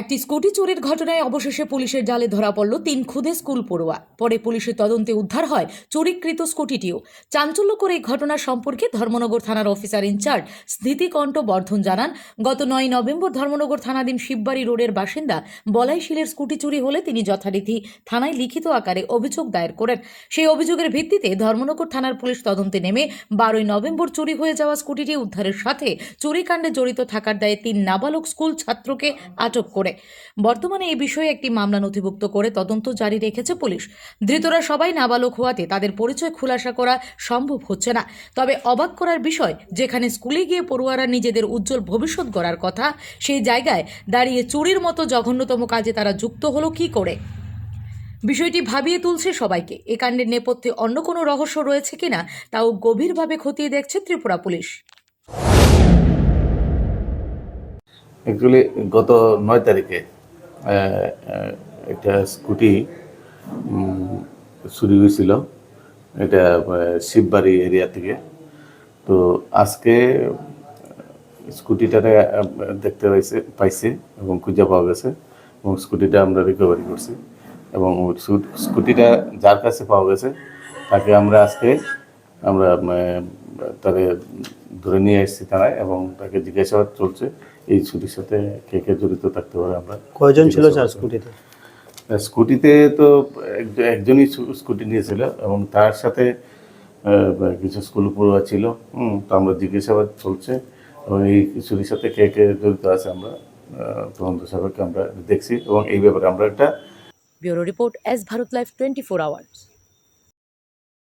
একটি স্কুটি চুরির ঘটনায় অবশেষে পুলিশের জালে ধরা পড়ল তিন খুদে স্কুল পড়ুয়া। পরে পুলিশের তদন্তে উদ্ধার হয় চুরিকৃত স্কুটিটিও। চাঞ্চল্যকর এই ঘটনা সম্পর্কে ধর্মনগর থানার অফিসার ইনচার্জ স্মৃতিকণ্ঠ বর্ধন জানান, গত নয় নভেম্বর ধর্মনগর থানাধীন শিববাড়ি রোডের বাসিন্দা বলাইশিলের স্কুটি চুরি হলে তিনি যথারীতি থানায় লিখিত আকারে অভিযোগ দায়ের করেন। সেই অভিযোগের ভিত্তিতে ধর্মনগর থানার পুলিশ তদন্তে নেমে বারোই নভেম্বর চুরি হয়ে যাওয়া স্কুটিটি উদ্ধারের সাথে চুরিকাণ্ডে জড়িত থাকার দায়ে তিন নাবালক স্কুল ছাত্রকে আটক করে বর্তমানে এই বিষয়ে একটি মামলা নথিভুক্ত করে তদন্ত জারি রেখেছে পুলিশ। ধৃতরা সবাই নাবালক হওয়াতে তাদের পরিচয়, খুলাসা করা সম্ভব হচ্ছে না। তবে অবাক করার বিষয়, যেখানে স্কুলে গিয়ে পড়ুয়ারা নিজেদের উজ্জ্বল ভবিষ্যৎ গড়ার কথা, সেই জায়গায় দাঁড়িয়ে চুরির মতো জঘন্যতম কাজে তারা যুক্ত হলো কি করে? বিষয়টি ভাবিয়ে তুলছে সবাইকে। এ কাণ্ডের নেপথ্যে অন্য কোনো রহস্য রয়েছে কিনা, তাও গভীরভাবে খতিয়ে দেখছে ত্রিপুরা পুলিশ। অ্যাকচুয়ালি গত নয় তারিখে একটা স্কুটি চুরি হয়েছিল। এটা শিববাড়ি এরিয়া থেকে। তো আজকে আহ, স্কুটিটারে দেখতে পাইছে পাইছে এবং খুঁজে পাওয়া গেছে এবং স্কুটিটা আমরা রিকভারি করছি এবং স্কুটিটা যার কাছে পাওয়া গেছে তাকে আমরা আজকে আমরা তাকে ধরে নিয়ে এসেছি থানায় এবং তাকে জিজ্ঞাসাবাদ চলছে এই ছুটির সাথে কে কে জড়িত থাকতে পারে আমরা কয়জন ছিল স্যার স্কুটিতে? স্কুটিতে তো এক- একজনই স্কুটি নিয়েছিল এবং তার সাথে কিছু স্কুল পড়ুয়া ছিল হুম তো আমরা জিজ্ঞাসাবাদ চলছে এবং এই চুরির সাথে কে কে জড়িত আছে আমরা তদন্ত সাপেক্ষে আমরা দেখছি এবং এই ব্যাপারে আমরা একটা bureau report S Bharat life twenty four hours.